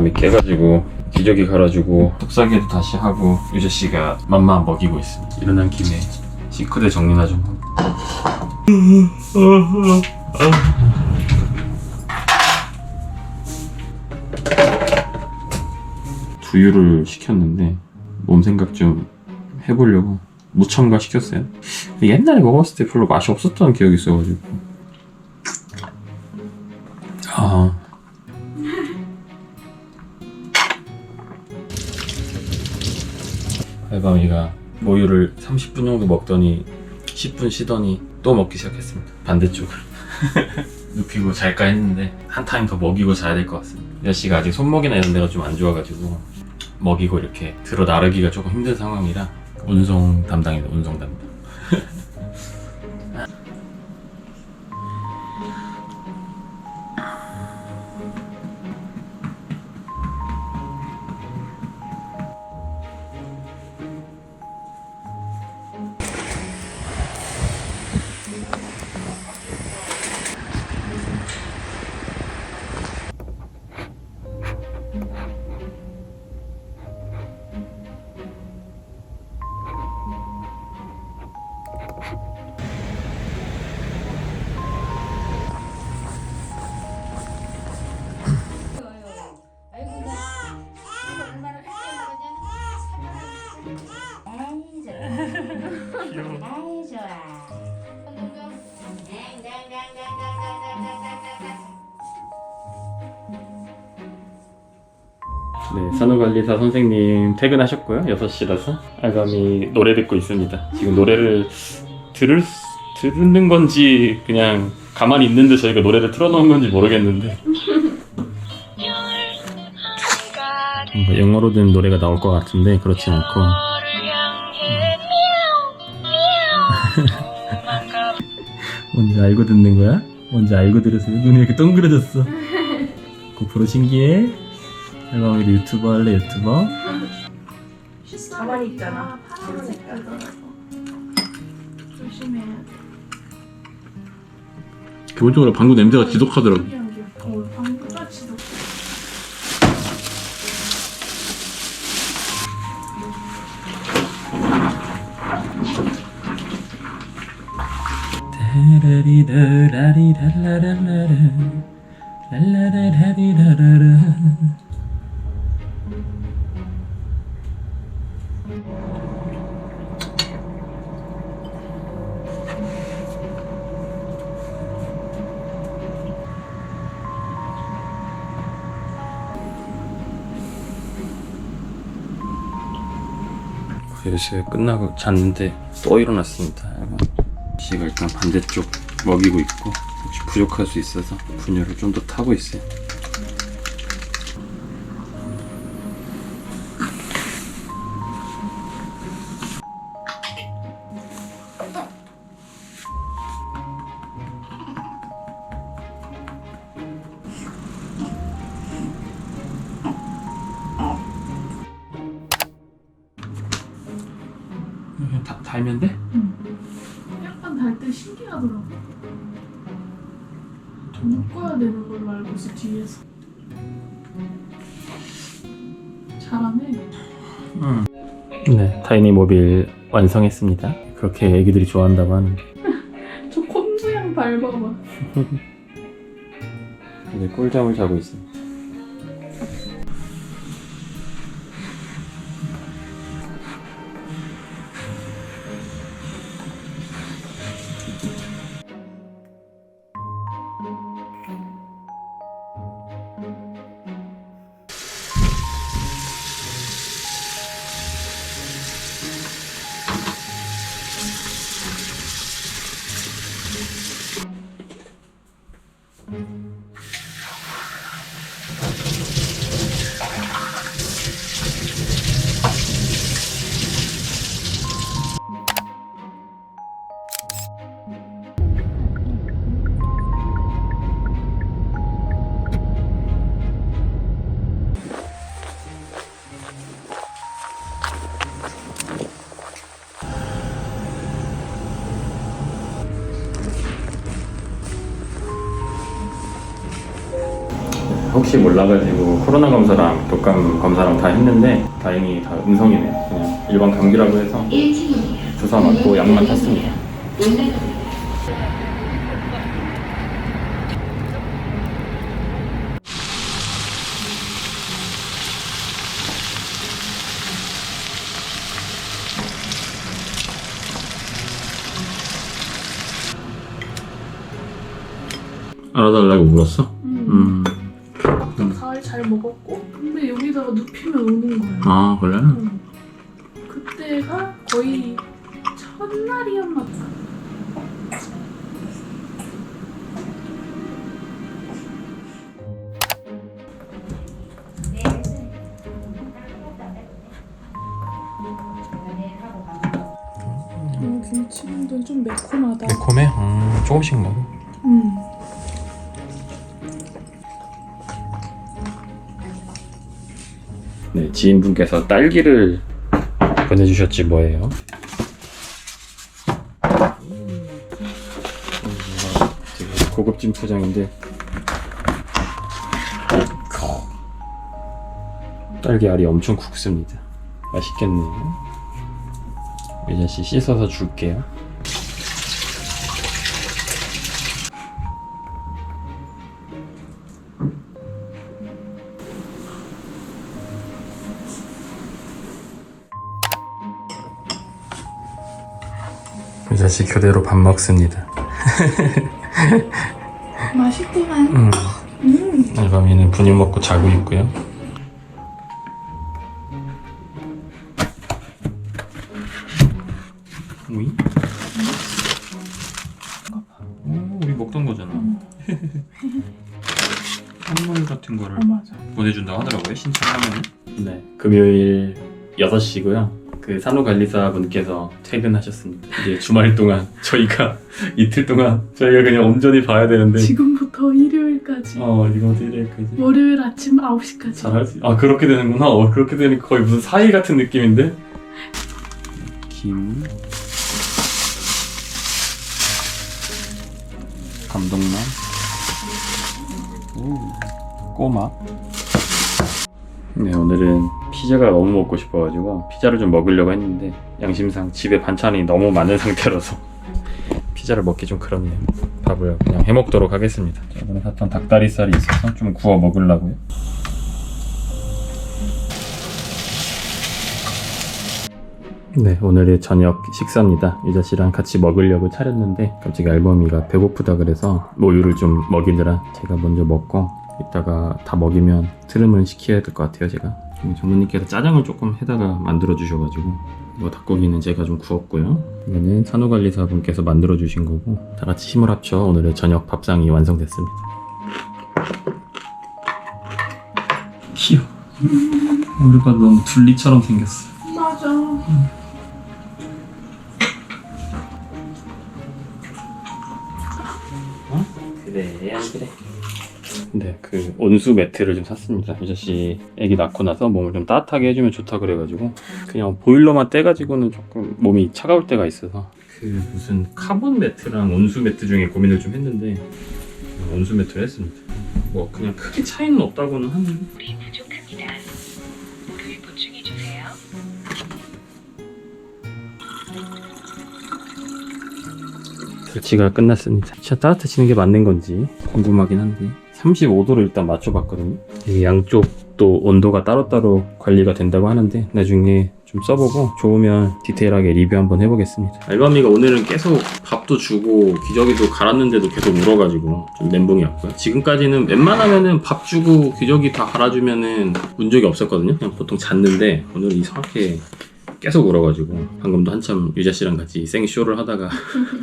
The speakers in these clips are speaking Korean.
알감이 깨가지고 기저귀 갈아주고 속삭이도 다시 하고 유재 씨가 맘마 먹이고 있습니다. 일어난 김에 싱크대 정리나 좀 하고. 두유를 시켰는데 몸 생각 좀 해보려고 무첨가 시켰어요. 옛날에 먹었을 때 별로 맛이 없었던 기억이 있어가지고. 아. 알바미가 모유를 30분 정도 먹더니 10분 쉬더니 또 먹기 시작했습니다. 반대쪽을. 눕히고 잘까 했는데 한 타임 더 먹이고 자야 될 것 같습니다. 여씨가 아직 손목이나 이런 데가 좀 안 좋아가지고 먹이고 이렇게 들어 나르기가 조금 힘든 상황이라 운송 담당입니다. 운송 담당. 산후관리사 선생님 퇴근하셨고요. 6시라서 알감이 노래 듣고 있습니다. 지금 노래를 들을 수- 듣는 건지 그냥 가만히 있는데 저희가 노래를 틀어놓은 건지 모르겠는데 뭔가 영어로 된 노래가 나올 것 같은데 그렇진 않고 뭔지 알고 듣는 거야? 뭔지 알고 들으세요? 눈이 이렇게 동그래졌어 고프로 신기해? 알감이도 유튜버 할래 유튜버? 가만히 있잖아. 파란 색깔. 조심해. 기본적으로 방구 냄새가 지독하더라고 어, 방구가 지독. 요새 끝나고 잤는데 또 일어났습니다. 씨가 일단 반대쪽 먹이고 있고 혹시 부족할 수 있어서 분열을 좀더 타고 있어요. 약간 달 때 신기하더라고. 묶어야 되는 걸로 알고 있어 뒤에서. 잘하네. 네, 타이니 모빌 완성했습니다. 그렇게 애기들이 좋아한다고 하는데 저 콧모양 밟아봐. 이제 꿀잠을 자고 있어요. 혹시 몰라가지고 코로나 검사랑 독감 검사랑 다 했는데 다행히 다 음성이네요. 그냥 일반 감기라고 해서 1층입니다. 주사 맞고 약만 탔습니다. 알아달라고 물었어? 음. 음. 가을 잘 먹었고 근데 여기다가 눕히면 우는 거야 아 그래? 응. 그때가 거의 첫날이었나 봐 음, 김치만두는 좀 매콤하다 매콤해? 음, 조금씩 먹어. 음. 네, 지인분께서 딸기를 보내주셨지 뭐예요? 고급진 포장인데 딸기 알이 엄청 굵습니다. 맛있겠네요. 예자 씨 씻어서 줄게요. 씨 교대로 밥 먹습니다. 맛있구만 음. 음. 알밤이는 분유 먹고 자고 있고요. 우이? 오, 우리 먹던 거잖아. 선물 같은 거를 어 맞아 보내준다고 하더라고요, 신청하면. 네. 금요일 6시고요. 그 산후관리사 분께서 퇴근하셨습니다. 이제 주말 동안 저희가 이틀 동안 저희가 그냥 온전히 봐야 되는데 지금부터 일요일까지 어 이거 일요일까지 월요일 아침 9시까지 잘할 수... 아 그렇게 되는구나. 어 그렇게 되니까 거의 무슨 사이 같은 느낌인데. 김. 감동란. 오. 꼬막. 네 오늘은 피자가 너무 먹고 싶어가지고 피자를 좀 먹으려고 했는데 양심상 집에 반찬이 너무 많은 상태라서 피자를 먹기 좀 그렇네요. 밥을 그냥 해 먹도록 하겠습니다. 저번에 샀던 닭다리살이 있어서 좀 구워 먹으려고요. 네, 오늘의 저녁 식사입니다. 유자 씨랑 같이 먹으려고 차렸는데 갑자기 알범이가 배고프다 그래서 모유를 좀 먹이느라 제가 먼저 먹고 이따가 다 먹이면 트름을 시켜야 될 것 같아요, 제가. 지금 전무님께서 짜장을 조금 해다가 만들어 주셔가지고 이거 닭고기는 제가 좀 구웠고요. 이거는 산후관리사 분께서 만들어 주신 거고 다 같이 힘을 합쳐 오늘의 저녁 밥상이 완성됐습니다. 귀여워. 우리 가 너무 둘리처럼 생겼어. 그 온수 매트를 좀 샀습니다. 유자 씨 아기 낳고 나서 몸을 좀 따뜻하게 해주면 좋다 그래가지고 그냥 보일러만 떼가지고는 조금 몸이 차가울 때가 있어서 그 무슨 카본 매트랑 온수 매트 중에 고민을 좀 했는데 온수 매트를 했습니다. 뭐 그냥 크게 차이는 없다고는 하는데 물이 부족합니다. 물을 보충해 주세요. 설치가 끝났습니다. 진짜 따뜻해지는 게 맞는 건지 궁금하긴 한데 35도로 일단 맞춰봤거든요. 이게 양쪽도 온도가 따로따로 관리가 된다고 하는데 나중에 좀 써보고 좋으면 디테일하게 리뷰 한번 해보겠습니다. 알밤이가 오늘은 계속 밥도 주고 기저귀도 갈았는데도 계속 울어가지고 좀 멘붕이 왔고요. 지금까지는 웬만하면은 밥 주고 기저귀 다 갈아주면은 운 적이 없었거든요. 그냥 보통 잤는데 오늘 이상하게 계속 울어가지고 방금도 한참 유자 씨랑 같이 생쇼를 하다가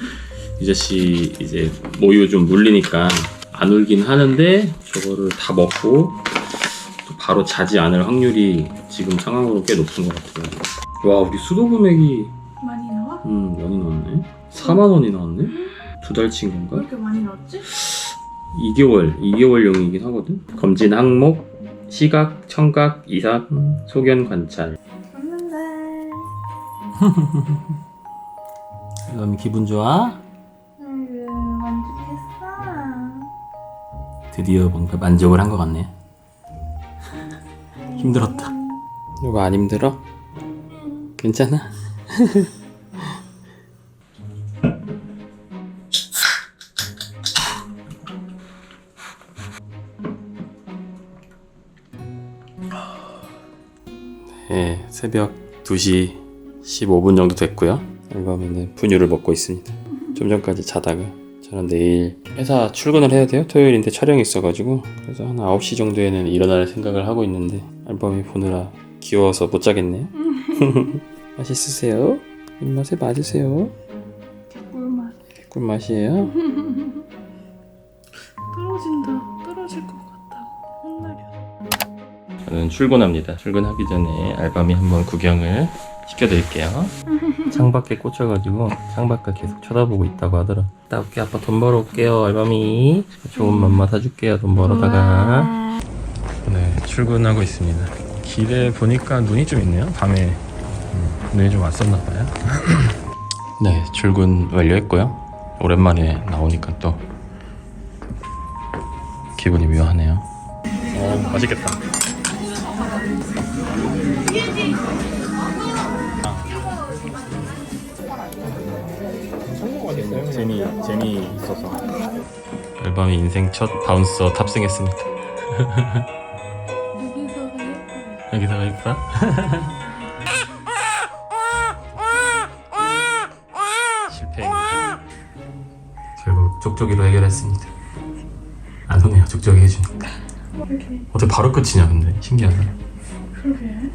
유자 씨 이제 모유 좀 물리니까 안 울긴 하는데 저거를 다 먹고 또 바로 자지 않을 확률이 지금 상황으로 꽤 높은 것 같아요. 와 우리 수도 금액이 많이 나와? 음 많이 나왔네. 4만 원이 나왔네. 두 달치인 왜 건가? 이렇게 많이 나왔지? 2개월 2개월용이긴 하거든. 검진 항목, 시각, 청각, 이삭, 소견 관찰. 맞는데 그럼 기분 좋아? 드디어 뭔가 만족을 한 것 같네. 힘들었다. 이거 안 힘들어? 괜찮아? 네, 새벽 2시 15분 정도 됐고요. 앨범에는 분유를 먹고 있습니다. 좀 전까지 자다가 저는 내일 회사 출근을 해야 돼요. 토요일인데 촬영이 있어가지고 그래서 한 9시 정도에는 일어날 생각을 하고 있는데 앨범이 보느라 귀여워서 못 자겠네요. 맛있으세요? 입맛에 맞으세요? 꿀맛. 꿀맛이에요? 저는 출근합니다. 출근하기 전에 알밤이 한번 구경을 시켜드릴게요. 창밖에 꽂혀가지고 창밖을 계속 쳐다보고 있다고 하더라. 나 올게 아빠 돈 벌어 올게요 알밤이. 좋은 맘마 사줄게요 돈 벌어다가. 네 출근하고 있습니다. 길에 보니까 눈이 좀 있네요. 밤에 음, 눈이 좀 왔었나 봐요. 네 출근 완료했고요. 오랜만에 나오니까 또 기분이 묘하네요. 어 맛있겠다. 제니 제니 있어서 앨범이 인생 첫 바운서 탑승했습니다. 여기서가 있다. 실패. 결국 족족이로 해결했습니다. 안 오네요 족족이 해주니까. 이렇게. 어떻게 바로 끝이냐 근데 신기하다. 그러게.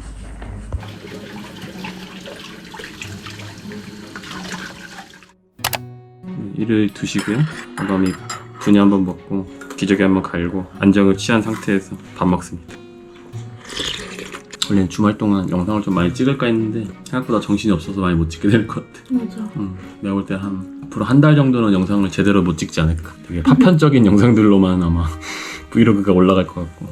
이를 두시고요. 앨범이 분유 한번 먹고 기저귀 한번 갈고 안정을 취한 상태에서 밥 먹습니다. 원래 주말 동안 영상을 좀 많이 찍을까 했는데 생각보다 정신이 없어서 많이 못 찍게 될 것 같아. 맞아. 음, 내가 볼 때 한 앞으로 한 달 정도는 영상을 제대로 못 찍지 않을까. 되게 파편적인 영상들로만 아마 브이로그가 올라갈 것 같고.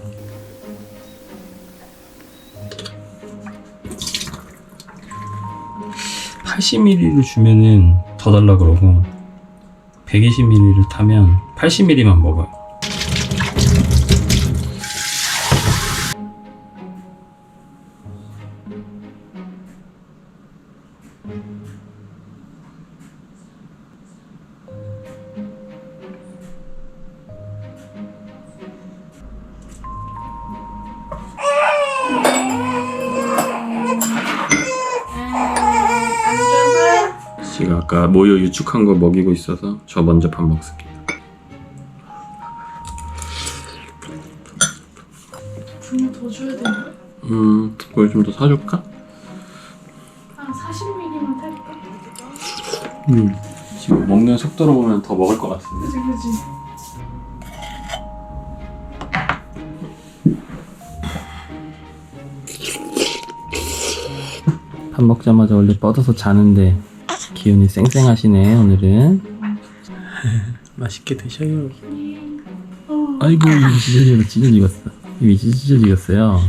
(80ml를) 주면은 더 달라 그러고 120ml를 타면 80ml만 먹어요. 아까 모유 유축한 거 먹이고 있어서 저 먼저 밥 먹습니다. 분유 더 줘야 되나? 음, 뭘좀더 사줄까? 한 40ml만 탈까? 음. 지금 먹는 속도로 보면 더 먹을 것 같은데. 그지 그지. 밥 먹자마자 원래 뻗어서 자는데 기운이 쌩쌩하시네 오늘은. 맛있게 드셔요. 어. 아이고 입이 찢어지고 찢어지겠어. 입이 찢어지겠어요.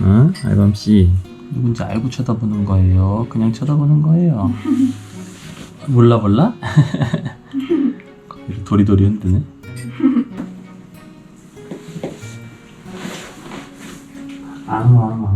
응? 알밤 씨. 누군지 알고 쳐다보는 거예요. 그냥 쳐다보는 거예요. 몰라 몰라? 도리도리 흔드네. 앙, 앙, 앙.